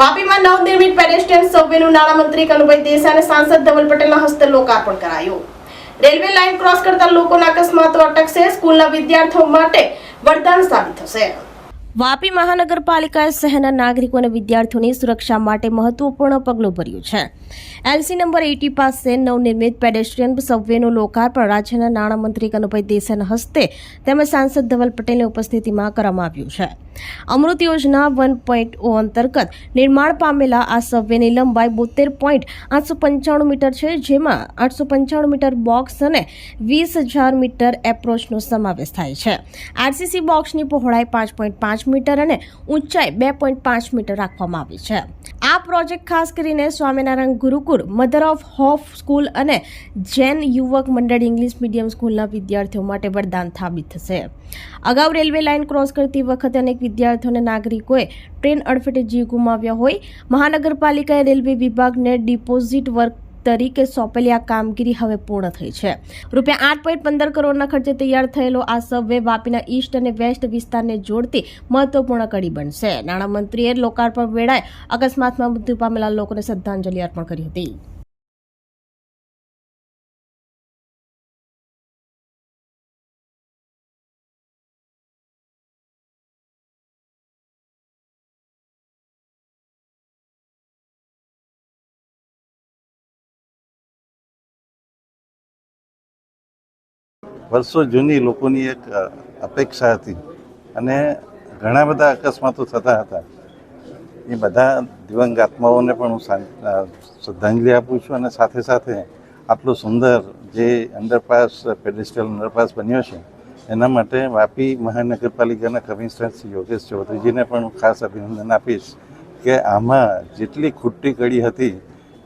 વાપીમાં નવનિર્મિત પેડેસ્ટ્રિયન સબવેનું નાણામંત્રી કનુભાઈ દેસાઈ અને સાંસદ ધવલ પટેલના હસ્તે લોકાર્પણ કરાયું. રેલવે લાઇન ક્રોસ કરતા લોકોના અકસ્માતો અટકશે, સ્કૂલના વિદ્યાર્થીઓ માટે વરદાન સાબિત થશે. વાપી મહાનગરપાલિકાએ શહેરના નાગરિકો અને વિદ્યાર્થીઓની સુરક્ષા માટે મહત્વપૂર્ણ પગલું ભર્યું છે. એલસી નંબર એટી પાસે નવનિર્મિત પેડેસ્ટ્રિયન સબવેનું લોકાર્પણ રાજ્યના નાણામંત્રી કનુભાઈ દેસાઈના હસ્તે તેમજ સાંસદ ધવલ પટેલની ઉપસ્થિતિમાં કરવામાં આવ્યું છે. અમૃત યોજના વન પોઈન્ટ ઓ અંતર્ગત નિર્માણ પામેલા આ સબવેની લંબાઈ બોતેર પોઈન્ટ આઠસો પંચાણું મીટર છે, જેમાં આઠસો પંચાણું મીટર બોક્સ અને વીસ હજાર મીટર એપ્રોચનો સમાવેશ થાય છે. આરસીસી બોક્સની પહોળાઈ પાંચ પોઈન્ટ પાંચ મીટર અને ઊંચાઈ બે પોઈન્ટ પાંચ મીટર રાખવામાં આવી છે. આ પ્રોજેક્ટ ખાસ કરીને Swaminarayan Gurukul mother of hope school અને જૈન યુવક મંડળ ઇંગ્લિશ મીડિયમ સ્કૂલના વિદ્યાર્થીઓ માટે વરદાન સાબિત થશે. અગાઉ રેલવે લાઇન ક્રોસ કરતી વખતે અનેક વિદ્યાર્થીઓ અને નાગરિકોએ ટ્રેન અડફેટે જીવ ગુમાવ્યા હોય. મહાનગરપાલિકાએ રેલવે વિભાગને ડિપોઝિટ વર્ક તરીકે સોંપેલી આ કામગીરી હવે પૂર્ણ થઈ છે. રૂપિયા આઠ પોઈન્ટ પંદર કરોડના ખર્ચે તૈયાર થયેલો આ સબવે વાપીના ઈસ્ટ અને વેસ્ટ વિસ્તારને જોડતી મહત્વપૂર્ણ કડી બનશે. નાણામંત્રીએ લોકાર્પણ વેળાએ અકસ્માતમાં મૃત્યુ પામેલા લોકોને શ્રદ્ધાંજલિ અર્પણ કરી હતી. વર્ષો જૂની લોકોની એક અપેક્ષા હતી. અને ઘણા બધા અકસ્માતો થતા હતા. એ બધા દિવંગ આત્માઓને પણ હું શ્રદ્ધાંજલિ આપું છું અને સાથે સાથે આટલો સુંદર જે અંડરપાસ, પેડેસ્ટ્રિયલ અંડરપાસ બન્યો છે, એના માટે વાપી મહાનગરપાલિકાના કમિશનર શ્રી યોગેશ ચૌધરીજીને પણ હું ખાસ અભિનંદન આપીશ કે આમાં જેટલી ખૂટતી કડી હતી,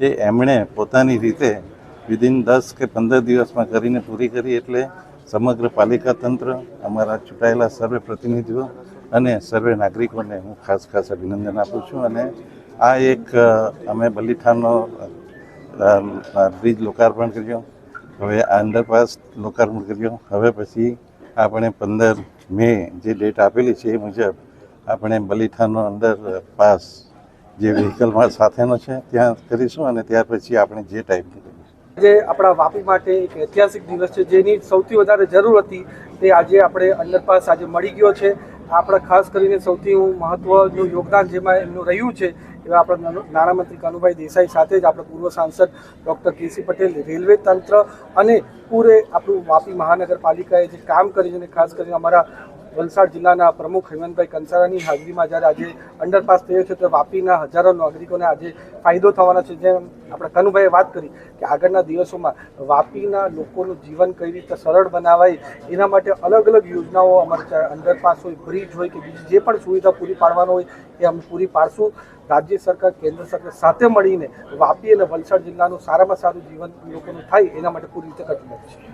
એ એમણે પોતાની રીતે વિધિન દસ કે પંદર દિવસમાં કરીને પૂરી કરી એટલે સમગ્ર પાલિકા તંત્ર, અમારા ચૂંટાયેલા સર્વે પ્રતિનિધિઓ અને સર્વે નાગરિકોને હું ખાસ ખાસ અભિનંદન આપું છું અને આ એક અમે બલીઠાનો બ્રિજ લોકાર્પણ કર્યો. હવે આ અંડરપાસ લોકાર્પણ કર્યો. હવે પછી આપણે પંદર મે જે ડેટ આપેલી છે એ મુજબ આપણે બલીઠાનો અંડર પાસ જે વ્હીકલમાં સાથેનો છે, ત્યાં કરીશું અને ત્યાર પછી આપણે જે ટાઈપનું કરીશું જે આપણા વાપી માટે એક ઐતિહાસિક દિવસ છે, જેની સૌથી વધારે જરૂર હતી તે આજે આપણે અંડરપાસ આજે મળી ગયો છે. આપણા ખાસ કરીને સૌથી મહત્વનું યોગદાન જેમાં એમનું રહ્યું છે, એવા આપણા નાણા- નાણામંત્રી કનુભાઈ દેસાઈ સાથે જ આપણા પૂર્વ સાંસદ ડૉક્ટર કેસી પટેલ, રેલવે તંત્ર અને પૂરે આપણું વાપી મહાનગરપાલિકાએ જે કામ કર્યું છે ખાસ કરીને અમારા વલસાડ જિલ્લાના પ્રમુખ હેમંતભાઈ કંસારાની હાજરીમાં જ્યારે આજે અંડરપાસ થયો છે, તો વાપીના હજારો નાગરિકોને આજે ફાયદો થવાનો છે. જેમ આપણે કનુભાઈએ વાત કરી કે આગળના દિવસોમાં વાપીના લોકોનું જીવન કઈ રીતે સરળ બનાવાય, એના માટે અલગ અલગ યોજનાઓ અમારે અંડરપાસ હોય, બ્રિજ હોય કે બીજી જે પણ સુવિધા પૂરી પાડવાનો હોય, એ અમે પૂરી પાડશું. રાજ્ય સરકાર, કેન્દ્ર સરકાર સાથે મળીને વાપી અને વલસાડ જિલ્લાનું સારામાં સારું જીવન લોકોનું થાય, એના માટે પૂરી રીતે કટિબદ્ધ છે.